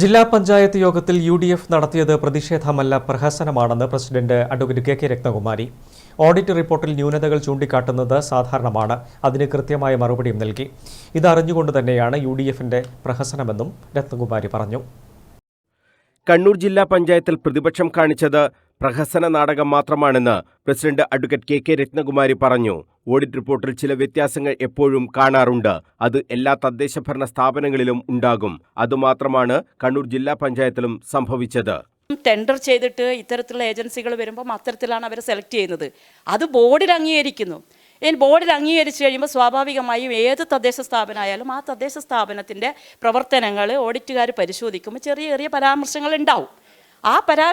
ജില്ലാ പഞ്ചായത്ത് യോഗത്തിൽ U D F നടത്തിയത് പ്രതിഷേധമല്ല പ്രഹസനമാണെന്ന് president advocate K K Ratnakumari. Audit റിപ്പോർട്ടിൽ ന്യൂനതകൾ ചൂണ്ടിക്കാട്ടുന്നത് സാധാരണമാണ് അതിന് കൃത്യമായ മറുപടിയും നൽകി. ഇതറിഞ്ഞുകൊണ്ട് തന്നെയാണ് യു ഡി എഫിന്റെ പ്രഹസനമെന്നും രത്നകുമാരി പറഞ്ഞു. കണ്ണൂർ ജില്ലാ പഞ്ചായത്തിൽ പ്രതിപക്ഷം കാണിച്ചത് പ്രഹസന നാടകം മാത്രമാണെന്ന് president advocate K K Ratnakumari പറഞ്ഞു. ഓഡിറ്റ് റിപ്പോർട്ടിൽ ചില വ്യത്യാസങ്ങൾ എപ്പോഴും കാണാറുണ്ട്. അത് എല്ലാ തദ്ദേശഭരണ സ്ഥാപനങ്ങളിലും ഉണ്ടാകും. അതുമാത്രമാണ് കണ്ണൂർ ജില്ലാ പഞ്ചായത്തിലും സംഭവിച്ചത്. ടെൻഡർ ചെയ്തിട്ട് ഇത്തരത്തിലുള്ള ഏജൻസികൾ വരുമ്പം അത്തരത്തിലാണ് അവർ സെലക്ട് ചെയ്യുന്നത്. അത് ബോർഡിൽ അംഗീകരിക്കുന്നു. ഇനി ബോർഡിൽ അംഗീകരിച്ചു കഴിയുമ്പോൾ സ്വാഭാവികമായും ഏത് തദ്ദേശ സ്ഥാപനമായാലും ആ തദ്ദേശ സ്ഥാപനത്തിന്റെ പ്രവർത്തനങ്ങൾ ഓഡിറ്റുകാർ പരിശോധിക്കുമ്പോൾ ചെറിയ ചെറിയ പരാമർശങ്ങൾ ഉണ്ടാവും. ആ പരാ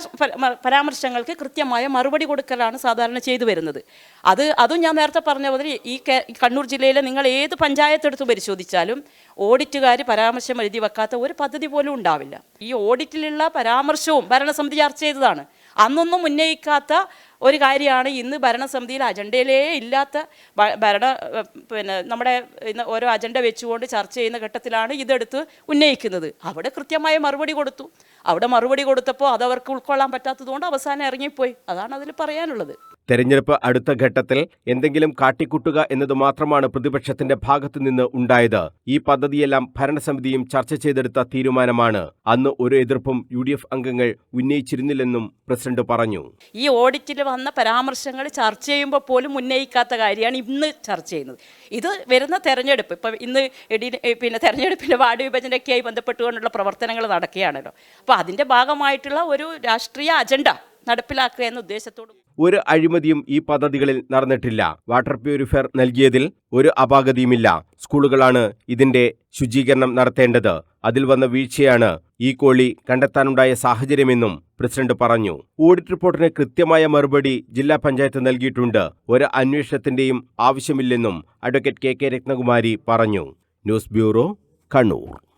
പരാമർശങ്ങൾക്ക് കൃത്യമായ മറുപടി കൊടുക്കലാണ് സാധാരണ ചെയ്തു വരുന്നത്. അത് അതും ഞാൻ നേരത്തെ പറഞ്ഞ പോലെ ഈ കണ്ണൂർ ജില്ലയിലെ നിങ്ങൾ ഏത് പഞ്ചായത്ത് എടുത്ത് പരിശോധിച്ചാലും ഓഡിറ്റുകാർ പരാമർശം എഴുതി വെക്കാത്ത ഒരു പദ്ധതി പോലും ഉണ്ടാവില്ല. ഈ ഓഡിറ്റിലുള്ള പരാമർശവും ഭരണസമിതി ചർച്ച ചെയ്തതാണ്. അന്നൊന്നും ഉന്നയിക്കാത്ത ഒരു കാര്യമാണ് ഇന്ന് ഭരണസമിതിയിൽ അജണ്ടയിലേ ഇല്ലാത്ത ഭരണ പിന്നെ നമ്മുടെ ഇന്ന് ഓരോ അജണ്ട വെച്ചുകൊണ്ട് ചർച്ച ചെയ്യുന്ന ഘട്ടത്തിലാണ് ഇതെടുത്ത് ഉന്നയിക്കുന്നത്. അവിടെ കൃത്യമായ മറുപടി കൊടുത്തു. അവിടെ മറുപടി കൊടുത്തപ്പോൾ അതവർക്ക് ഉൾക്കൊള്ളാൻ പറ്റാത്തതുകൊണ്ട് അവസാനം ഇറങ്ങിപ്പോയി. അതാണ് അതിൽ പറയാനുള്ളത്. തെരഞ്ഞെടുപ്പ് അടുത്ത ഘട്ടത്തിൽ എന്തെങ്കിലും കാട്ടിക്കുട്ടുക എന്നത് മാത്രമാണ് പ്രതിപക്ഷത്തിന്റെ ഭാഗത്തു നിന്ന് ഉണ്ടായത്. ഈ പദ്ധതിയെല്ലാം ഭരണസമിതിയും ചർച്ച ചെയ്തെടുത്ത തീരുമാനമാണ്. അന്ന് ഒരു എതിർപ്പും യു അംഗങ്ങൾ ഉന്നയിച്ചിരുന്നില്ലെന്നും പ്രസിഡന്റ് പറഞ്ഞു. ഈ ഓഡിറ്റിൽ വന്ന പരാമർശങ്ങൾ ചർച്ച ചെയ്യുമ്പോൾ പോലും ഉന്നയിക്കാത്ത കാര്യമാണ് ഇന്ന് ചർച്ച ചെയ്യുന്നത്. ഇത് വരുന്ന തെരഞ്ഞെടുപ്പ്. ഇപ്പം ഇന്ന് പിന്നെ തെരഞ്ഞെടുപ്പിന്റെ വാർഡ് വിഭജനക്കായി ബന്ധപ്പെട്ടുകൊണ്ടുള്ള പ്രവർത്തനങ്ങൾ നടക്കുകയാണല്ലോ. അപ്പോൾ അതിന്റെ ഭാഗമായിട്ടുള്ള ഒരു രാഷ്ട്രീയ അജണ്ട നടപ്പിലാക്കുക എന്ന ഉദ്ദേശത്തോട് ഒരു അഴിമതിയും ഈ പദ്ധതികളിൽ നടന്നിട്ടില്ല. വാട്ടർ പ്യൂരിഫയർ നൽകിയതിൽ ഒരു അപാകതയുമില്ല. സ്കൂളുകളാണ് ഇതിന്റെ ശുചീകരണം നടത്തേണ്ടത്. അതിൽ വന്ന വീഴ്ചയാണ് ഈ കോളി കണ്ടെത്താനുണ്ടായ സാഹചര്യമെന്നും പ്രസിഡന്റ് പറഞ്ഞു. ഓഡിറ്റ് റിപ്പോർട്ടിന് കൃത്യമായ മറുപടി ജില്ലാ പഞ്ചായത്ത് നൽകിയിട്ടുണ്ട്. ഒരു അന്വേഷണത്തിന്റെയും ആവശ്യമില്ലെന്നും അഡ്വക്കേറ്റ് കെ കെ രത്നകുമാരി പറഞ്ഞു. News bureau Kannur.